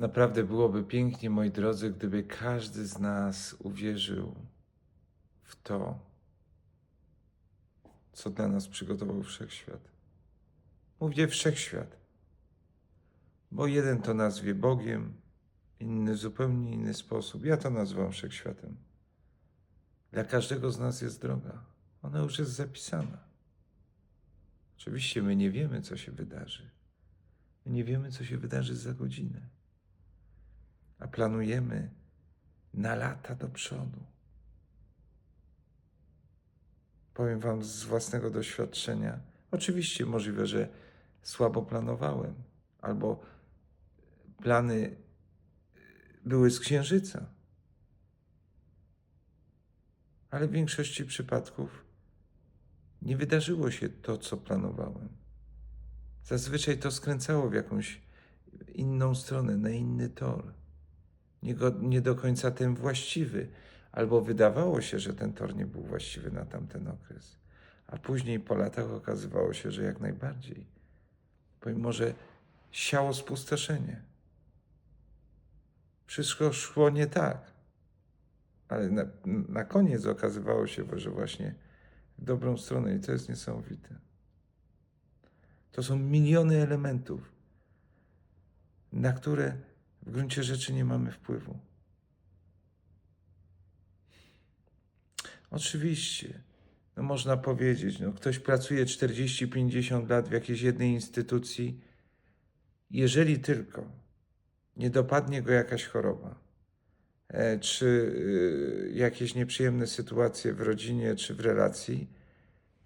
Naprawdę byłoby pięknie, moi drodzy, gdyby każdy z nas uwierzył w to, co dla nas przygotował wszechświat. Mówię wszechświat, bo jeden to nazwie Bogiem, inny zupełnie inny sposób. Ja to nazywam wszechświatem. Dla każdego z nas jest droga. Ona już jest zapisana. Oczywiście my nie wiemy, co się wydarzy. My nie wiemy, co się wydarzy za godzinę. A planujemy na lata do przodu. Powiem Wam z własnego doświadczenia. Oczywiście możliwe, że słabo planowałem, albo plany były z księżyca. Ale w większości przypadków nie wydarzyło się to, co planowałem. Zazwyczaj to skręcało w jakąś inną stronę, na inny tor. Nie, go, nie do końca ten właściwy, albo wydawało się, że ten tor nie był właściwy na tamten okres. A później po latach okazywało się, że jak najbardziej. Pomimo, że siało spustoszenie. Wszystko szło nie tak. Ale na, na koniec okazywało się, że właśnie w dobrą stronę i to jest niesamowite. To są miliony elementów, na które w gruncie rzeczy nie mamy wpływu. Oczywiście, no można powiedzieć, no ktoś pracuje 40-50 lat w jakiejś jednej instytucji, jeżeli tylko nie dopadnie go jakaś choroba, e, czy y, jakieś nieprzyjemne sytuacje w rodzinie, czy w relacji,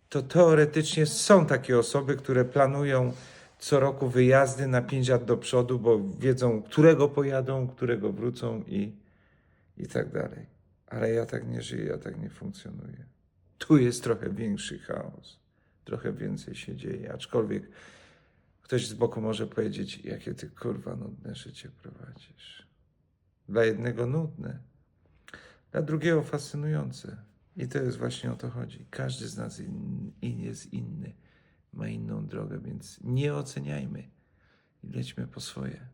to teoretycznie są takie osoby, które planują co roku wyjazdy na 5 lat do przodu, bo wiedzą, którego pojadą, którego wrócą i, i tak dalej. Ale ja tak nie żyję, ja tak nie funkcjonuję. Tu jest trochę większy chaos, trochę więcej się dzieje, aczkolwiek ktoś z boku może powiedzieć, jakie ty kurwa nudne życie prowadzisz. Dla jednego nudne, dla drugiego fascynujące. I to jest właśnie o to chodzi. Każdy z nas in, in jest inny, ma inną drogę, więc nie oceniajmy i lećmy po swoje.